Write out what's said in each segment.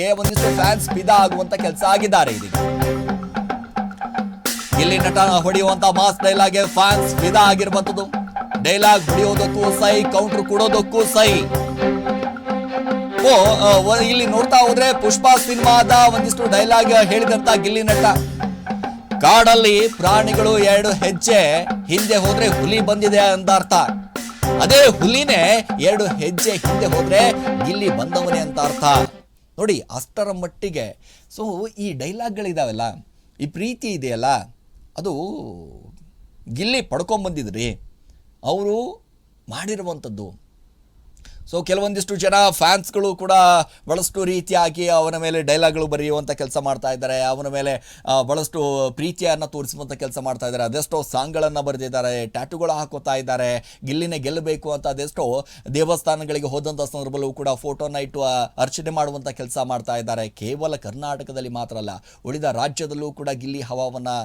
ಒಂದಿಷ್ಟು ಫ್ಯಾನ್ಸ್ ಪಿದ ಆಗುವಂತ ಕೆಲಸ ಆಗಿದ್ದಾರೆ ಇದೀಗ. ಇಲ್ಲಿ ನಟ ಹೊಡೆಯುವಂತ ಮಾಸ್ ಡೈಲಾಗ್ ಫ್ಯಾನ್ಸ್ ಫಿದಾ ಆಗಿರುವಂತದ್ದು ಡೈಲಾಗ್ ಹೊಡೆಯೋದಕ್ಕೂ ಸೈ ಕೌಂಟರ್ ಕೊಡೋದಕ್ಕೂ ಸೈ. ಓ ಇಲ್ಲಿ ನೋಡ್ತಾ ಹೋದ್ರೆ ಪುಷ್ಪ ಸಿನಿಮಾದ ಒಂದಿಷ್ಟು ಡೈಲಾಗ್ ಹೇಳಿದಂತ ಗಿಲ್ಲಿ ನಟ. ಕಾಡಲ್ಲಿ ಪ್ರಾಣಿಗಳು ಎರಡು ಹೆಜ್ಜೆ ಹಿಂದೆ ಹೋದ್ರೆ ಹುಲಿ ಬಂದಿದೆ ಅಂತ ಅರ್ಥ. ಅದೇ ಹುಲಿನೇ ಎರಡು ಹೆಜ್ಜೆ ಹಿಂದೆ ಹೋದ್ರೆ ಗಿಲ್ಲಿ ಬಂದವನೇ ಅಂತ ಅರ್ಥ. ನೋಡಿ ಅಷ್ಟರ ಮಟ್ಟಿಗೆ. ಸೊ ಈ ಡೈಲಾಗ್ಗಳಿದಾವಲ್ಲ ಈ ಪ್ರೀತಿ ಇದೆಯಲ್ಲ ಅದು ಗಿಲ್ಲಿ ಪಡ್ಕೊಂಬಂದಿದ್ರಿ. ಅವರು ಮಾಡಿರುವಂಥದ್ದು. ಸೊ ಕೆಲವೊಂದಿಷ್ಟು ಜನ ಫ್ಯಾನ್ಸ್ಗಳು ಕೂಡ ಬಹಳಷ್ಟು ರೀತಿಯಾಗಿ ಅವನ ಮೇಲೆ ಡೈಲಾಗ್ಗಳು ಬರೆಯುವಂಥ ಕೆಲಸ ಮಾಡ್ತಾ ಇದ್ದಾರೆ. ಅವನ ಮೇಲೆ ಬಹಳಷ್ಟು ಪ್ರೀತಿಯನ್ನು ತೋರಿಸುವಂಥ ಕೆಲಸ ಮಾಡ್ತಾ ಇದ್ದಾರೆ. ಅದೆಷ್ಟೋ ಸಾಂಗ್ಗಳನ್ನು ಬರೆದಿದ್ದಾರೆ ಟ್ಯಾಟುಗಳು ಹಾಕೋತಾ ಇದ್ದಾರೆ. ಗಿಲ್ಲಿನೇ ಗೆಲ್ಲಬೇಕು ಅಂತ ಅದೆಷ್ಟೋ ದೇವಸ್ಥಾನಗಳಿಗೆ ಹೋದಂಥ ಸಂದರ್ಭದಲ್ಲೂ ಕೂಡ ಫೋಟೋನ ಇಟ್ಟು ಅರ್ಚನೆ ಮಾಡುವಂಥ ಕೆಲಸ ಮಾಡ್ತಾ ಇದ್ದಾರೆ. ಕೇವಲ ಕರ್ನಾಟಕದಲ್ಲಿ ಮಾತ್ರ ಅಲ್ಲ, ಉಳಿದ ರಾಜ್ಯದಲ್ಲೂ ಕೂಡ ಗಿಲ್ಲಿ ಹವಾವನ್ನು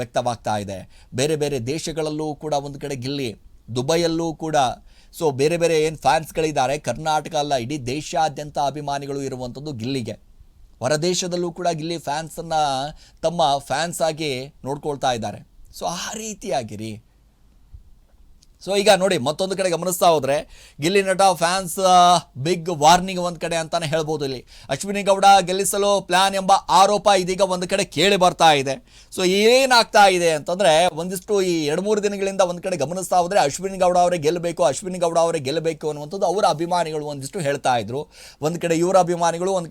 ವ್ಯಕ್ತವಾಗ್ತಾ ಇದೆ. ಬೇರೆ ಬೇರೆ ದೇಶಗಳಲ್ಲೂ ಕೂಡ ಒಂದು ಕಡೆ ಗಿಲ್ಲಿ, ದುಬೈಯಲ್ಲೂ ಕೂಡ ಸೊ ಬೇರೆ ಬೇರೆ ಏನು ಫ್ಯಾನ್ಸ್ಗಳಿದ್ದಾರೆ ಕರ್ನಾಟಕ ಅಲ್ಲ, ಇಡೀ ದೇಶಾದ್ಯಂತ ಅಭಿಮಾನಿಗಳು ಇರುವಂಥದ್ದು ಗಿಲ್ಲಿಗೆ. ಹೊರದೇಶದಲ್ಲೂ ಕೂಡ ಗಿಲ್ಲಿ ಫ್ಯಾನ್ಸನ್ನು ತಮ್ಮ ಫ್ಯಾನ್ಸ್ ಆಗಿ ನೋಡ್ಕೊಳ್ತಾ ಇದ್ದಾರೆ. ಸೊ ಆ ರೀತಿಯಾಗಿರಿ. ಸೊ ಈಗ ನೋಡಿ, ಮತ್ತೊಂದು ಕಡೆ ಗಮನಿಸ್ತಾ ಹೋದ್ರೆ, ಗಿಲ್ಲಿ ನಟ ಫ್ಯಾನ್ಸ್ ಬಿಗ್ ವಾರ್ನಿಂಗ್ ಒಂದು ಕಡೆ ಅಂತಾನೆ ಹೇಳ್ಬೋದು ಇಲ್ಲಿ. ಅಶ್ವಿನಿ ಗೌಡ ಗೆಲ್ಲಿಸಲು ಪ್ಲಾನ್ ಎಂಬ ಆರೋಪ ಇದೀಗ ಒಂದು ಕಡೆ ಕೇಳಿ ಬರ್ತಾ ಇದೆ. ಸೊ ಏನಾಗ್ತಾ ಇದೆ ಅಂತಂದ್ರೆ, ಒಂದಿಷ್ಟು ಈ ಎರಡು ಮೂರು ದಿನಗಳಿಂದ ಒಂದು ಕಡೆ ಗಮನಿಸ್ತಾ ಹೋದ್ರೆ, ಅಶ್ವಿನಿ ಗೌಡ ಅವರೇ ಗೆಲ್ಲಬೇಕು ಅಶ್ವಿನಿ ಗೌಡ ಅವರೇ ಗೆಲ್ಲಬೇಕು ಅನ್ನುವಂಥದ್ದು ಅವರ ಅಭಿಮಾನಿಗಳು ಒಂದಿಷ್ಟು ಹೇಳ್ತಾ ಇದ್ರು. ಒಂದು ಕಡೆ ಇವರ ಅಭಿಮಾನಿಗಳು, ಒಂದು